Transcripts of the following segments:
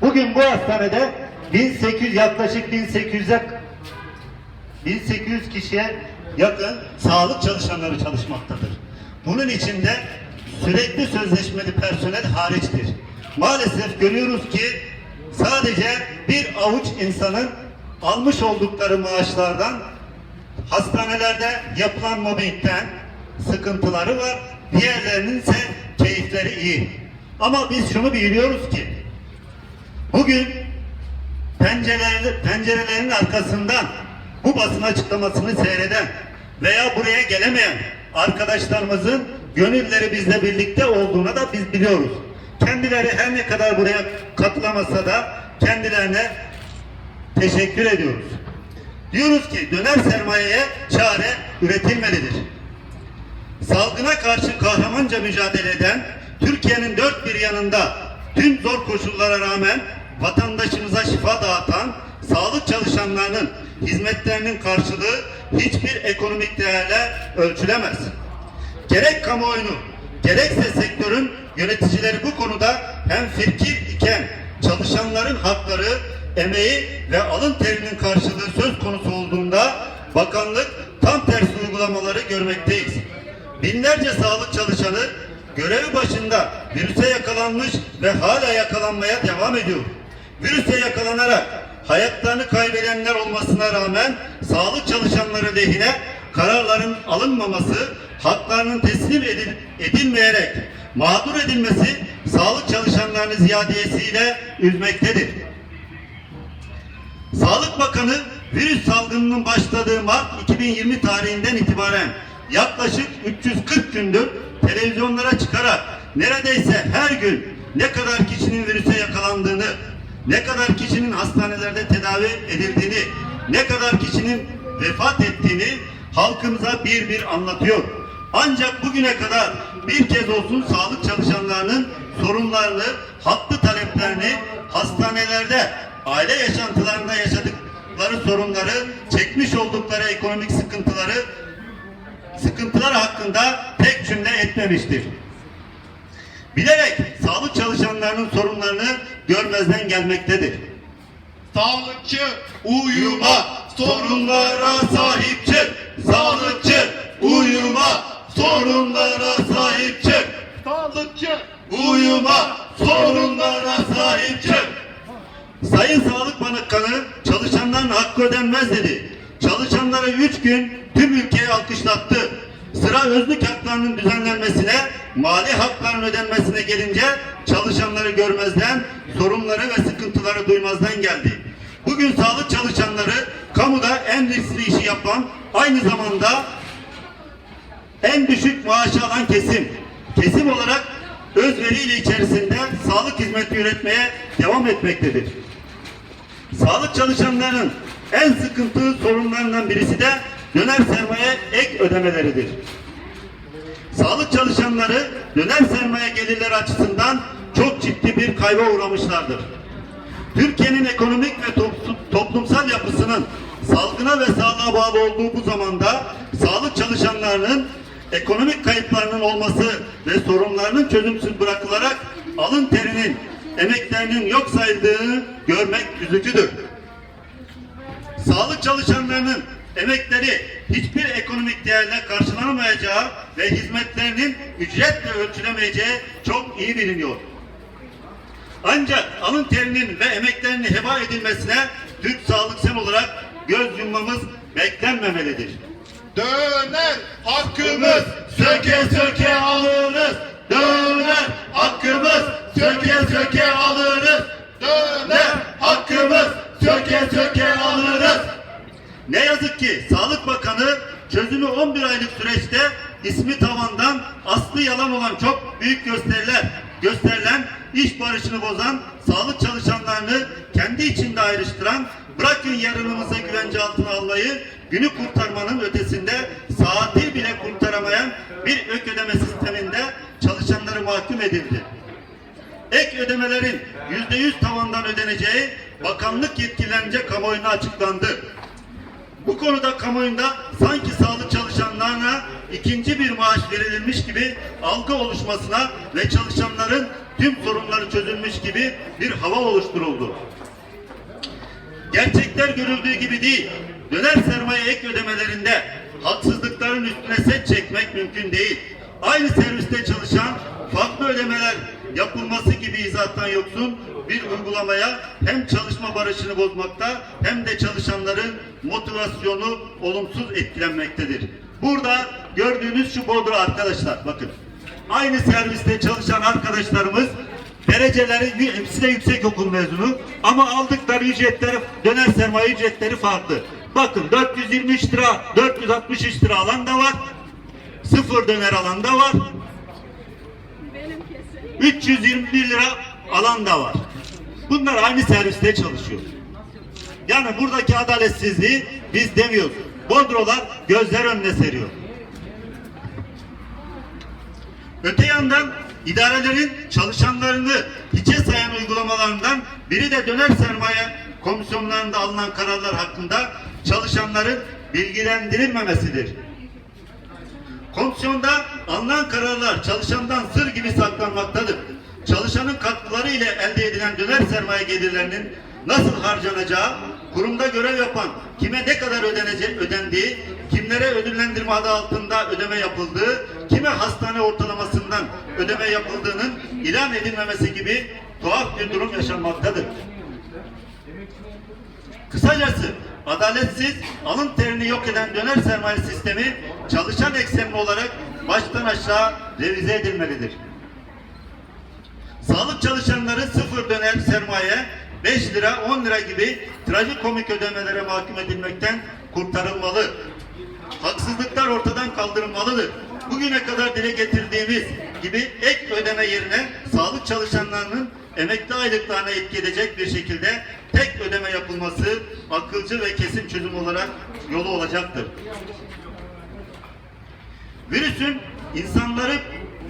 Bugün bu hastanede 1800 yaklaşık 1800'e 1800 kişiye yakın sağlık çalışanları çalışmaktadır. Bunun içinde sürekli sözleşmeli personel hariçtir. Maalesef görüyoruz ki sadece bir avuç insanın almış oldukları maaşlardan hastanelerde yapılan mobbingden sıkıntıları var. Diğerlerinin ise keyifleri iyi. Ama biz şunu biliyoruz ki bugün pencereleri, pencerelerin arkasından bu basın açıklamasını seyreden veya buraya gelemeyen arkadaşlarımızın gönülleri bizle birlikte olduğuna da biz biliyoruz. Kendileri her ne kadar buraya katılamasa da kendilerine teşekkür ediyoruz. Diyoruz ki döner sermayeye çare üretilmelidir. Salgına karşı kahramanca mücadele eden Türkiye'nin dört bir yanında tüm zor koşullara rağmen vatandaşımıza şifa dağıtan sağlık çalışanlarının hizmetlerinin karşılığı hiçbir ekonomik değerle ölçülemez. Gerek kamuoyunu gerekse sektörün yöneticileri bu konuda hem fikir iken çalışanların hakları, emeği ve alın terinin karşılığı söz konusu olduğunda bakanlık tam tersi uygulamaları görmekteyiz. Binlerce sağlık çalışanı görevi başında virüse yakalanmış ve hala yakalanmaya devam ediyor. Virüse yakalanarak hayatlarını kaybedenler olmasına rağmen sağlık çalışanları lehine kararların alınmaması, haklarının teslim edil, edilmeyerek mağdur edilmesi sağlık çalışanlarını ziyadesiyle üzmektedir. Sağlık Bakanı virüs salgınının başladığı Mart 2020 tarihinden itibaren yaklaşık 340 gündür televizyonlara çıkarak neredeyse her gün ne kadar kişinin virüse yakalandığını, ne kadar kişinin hastanelerde tedavi edildiğini, ne kadar kişinin vefat ettiğini halkımıza bir bir anlatıyor. Ancak bugüne kadar bir kez olsun sağlık çalışanlarının sorunlarını, haklı taleplerini hastanelerde, aile yaşantılarında yaşadıkları sorunları, çekmiş oldukları ekonomik sıkıntıları, sıkıntılar hakkında tek cümle etmemiştir. Bilerek sağlık çalışanlarının sorunlarını görmezden gelmektedir. Sağlıkçı uyuma, sorunlara sahip çık. Sağlıkçı uyuma, sorunlara sahip çık. Sağlıkçı uyuma, sorunlara sahip çık. Sayın Sağlık Bakanı çalışanların hakkı ödenmez dedi. Çalışanları üç gün tüm ülkeyi alkışlattı. Sıra özlük haklarının düzenlenmesine, mali hakların ödenmesine gelince çalışanları görmezden, sorunları ve sıkıntıları duymazdan geldi. Bugün sağlık çalışanları kamuda en riskli işi yapan, aynı zamanda en düşük maaşı alan kesim. Kesim olarak özveriyle içerisinde sağlık hizmeti üretmeye devam etmektedir. Sağlık çalışanlarının en sıkıntı sorunlarından birisi de döner sermaye ek ödemeleridir. Sağlık çalışanları döner sermaye gelirleri açısından çok ciddi bir kayba uğramışlardır. Türkiye'nin ekonomik ve toplu- toplumsal yapısının salgına ve sağlığa bağlı olduğu bu zamanda sağlık çalışanlarının ekonomik kayıplarının olması ve sorunlarının çözümsüz bırakılarak alın terinin, emeklerinin yok sayıldığını görmek üzücüdür. Sağlık çalışanlarının emekleri hiçbir ekonomik değerle karşılanamayacağı ve hizmetlerinin ücretle ölçülemeyeceği çok iyi biliniyor. Ancak alın terinin ve emeklerinin heba edilmesine Türk Sağlık Sen olarak göz yummamız beklenmemelidir. Döner hakkımız söke söke alırız. Döner hakkımız söke söke alırız. Ki Sağlık Bakanı çözümü 11 aylık süreçte ismi tavandan aslı yalan olan çok büyük gösteriler gösterilen iş barışını bozan sağlık çalışanlarını kendi içinde ayrıştıran bırakın yarınımıza güvence altına almayı günü kurtarmanın ötesinde saati bile kurtaramayan bir ök ödeme sisteminde çalışanları mahkum edildi. Ek ödemelerin yüzde yüz tavandan ödeneceği bakanlık yetkililerince kamuoyuna açıklandı. Bu konuda kamuoyunda sanki sağlık çalışanlar çalışanlarına ikinci bir maaş verilmiş gibi algı oluşmasına ve çalışanların tüm sorunları çözülmüş gibi bir hava oluşturuldu. Gerçekler görüldüğü gibi değil. Döner sermaye ek ödemelerinde haksızlıkların üstüne set çekmek mümkün değil. Aynı serviste çalışan farklı ödemeler yapılması gibi izahattan yoksun bir uygulamaya hem çalışma barışını bozmakta hem de çalışanların motivasyonu olumsuz etkilenmektedir. Burada gördüğünüz şu bordro arkadaşlar bakın. Aynı serviste çalışan arkadaşlarımız dereceleri hepsi de yüksek okul mezunu ama aldıkları ücretleri döner sermaye ücretleri farklı. Bakın 423 lira 463 lira alan da var. Sıfır döner alan da var. 321 lira alan da var. Bunlar aynı serviste çalışıyor. Yani buradaki adaletsizliği biz demiyoruz. Bodrolar gözler önüne seriyor. Öte yandan idarelerin çalışanlarını hiçe sayan uygulamalarından biri de döner sermaye komisyonlarında alınan kararlar hakkında çalışanların bilgilendirilmemesidir. Komisyonda alınan kararlar çalışandan sır gibi saklanmaktadır. Çalışanın katkıları ile elde edilen döner sermaye gelirlerinin nasıl harcanacağı, kurumda görev yapan kime ne kadar ödenecek, ödendiği, kimlere ödüllendirme adı altında ödeme yapıldığı, kime hastane ortalamasından ödeme yapıldığının ilan edilmemesi gibi tuhaf bir durum yaşanmaktadır. Kısacası adaletsiz, alın terini yok eden döner sermaye sistemi çalışan eksenli olarak baştan aşağı revize edilmelidir. Sağlık çalışanları sıfır döner sermaye 5 lira 10 lira gibi trajikomik ödemelere mahkum edilmekten kurtarılmalı. Haksızlıklar ortadan kaldırılmalıdır. Bugüne kadar dile getirdiğimiz gibi ek ödeme yerine sağlık çalışanlarının emekli aylıklarına etki edecek bir şekilde tek ödeme yapılması akılcı ve kesin çözüm olarak yolu olacaktır. Virüsün insanları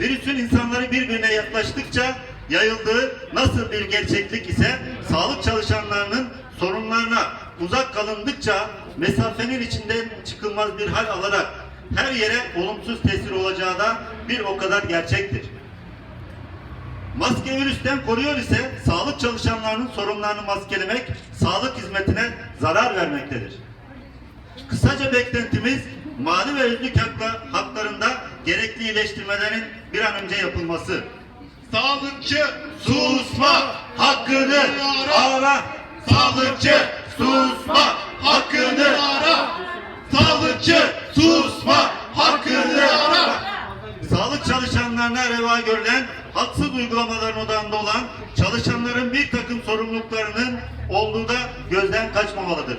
virüsün insanları birbirine yaklaştıkça yayıldığı nasıl bir gerçeklik ise sağlık çalışanlarının sorunlarına uzak kalındıkça mesafenin içinden çıkılmaz bir hal alarak her yere olumsuz tesir olacağı da bir o kadar gerçektir. Maske virüsten koruyor ise sağlık çalışanlarının sorunlarını maskelemek sağlık hizmetine zarar vermektedir. Kısaca beklentimiz mali ve özlük hakla- haklarında gerekli iyileştirmelerin bir an önce yapılması. Sağlıkçı Susma hakkını ara. Sağlıkçı susma hakkını ara. Sağlıkçı susma hakkını ara. Sağlık çalışanlarına reva görülen haksız uygulamaların odağında olan çalışanların bir takım sorumluluklarının olduğu da gözden kaçmamalıdır.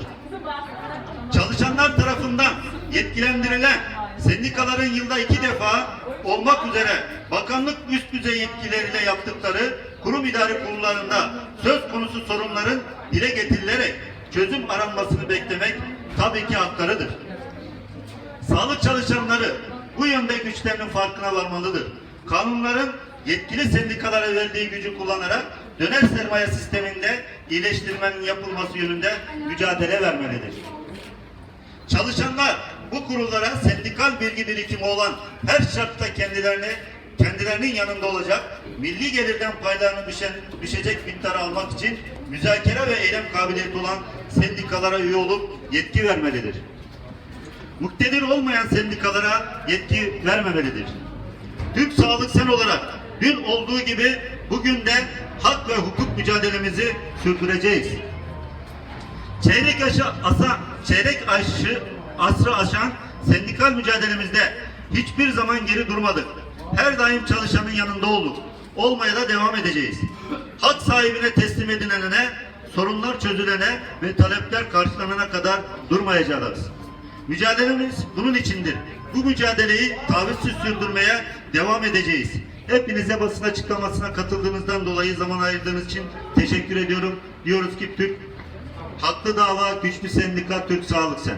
Çalışanlar tarafından yetkilendirilen sendikaların yılda iki defa olmak üzere bakanlık üst düzey yetkileriyle yaptıkları kurum idari kurullarında söz konusu sorunların dile getirilerek çözüm aranmasını beklemek tabii ki haklarıdır. Sağlık çalışanları bu yönde güçlerinin farkına varmalıdır. Kanunların yetkili sendikalara verdiği gücü kullanarak döner sermaye sisteminde iyileştirmenin yapılması yönünde mücadele vermelidir. Çalışanlar bu kurullara sendikal bilgi birikimi olan her şartta kendilerini kendilerinin yanında olacak, milli gelirden paylarını düşen, düşecek miktarı almak için müzakere ve eylem kabiliyeti olan sendikalara üye olup yetki vermelidir. Muktedir olmayan sendikalara yetki vermemelidir. Türk Sağlık Sen olarak dün olduğu gibi bugün de hak ve hukuk mücadelemizi sürdüreceğiz. Çeyrek aşı asa, çeyrek aşı asrı aşan sendikal mücadelemizde hiçbir zaman geri durmadık. Her daim çalışanın yanında olduk. Olmaya da devam edeceğiz. Hak sahibine teslim edilene, sorunlar çözülene ve talepler karşılanana kadar durmayacağız. Mücadelemiz bunun içindir. Bu mücadeleyi tavizsiz sürdürmeye devam edeceğiz. Hepinize basın açıklamasına katıldığınızdan dolayı zaman ayırdığınız için teşekkür ediyorum. Diyoruz ki Türk Haklı dava, güçlü sendika, Türk Sağlık Sen.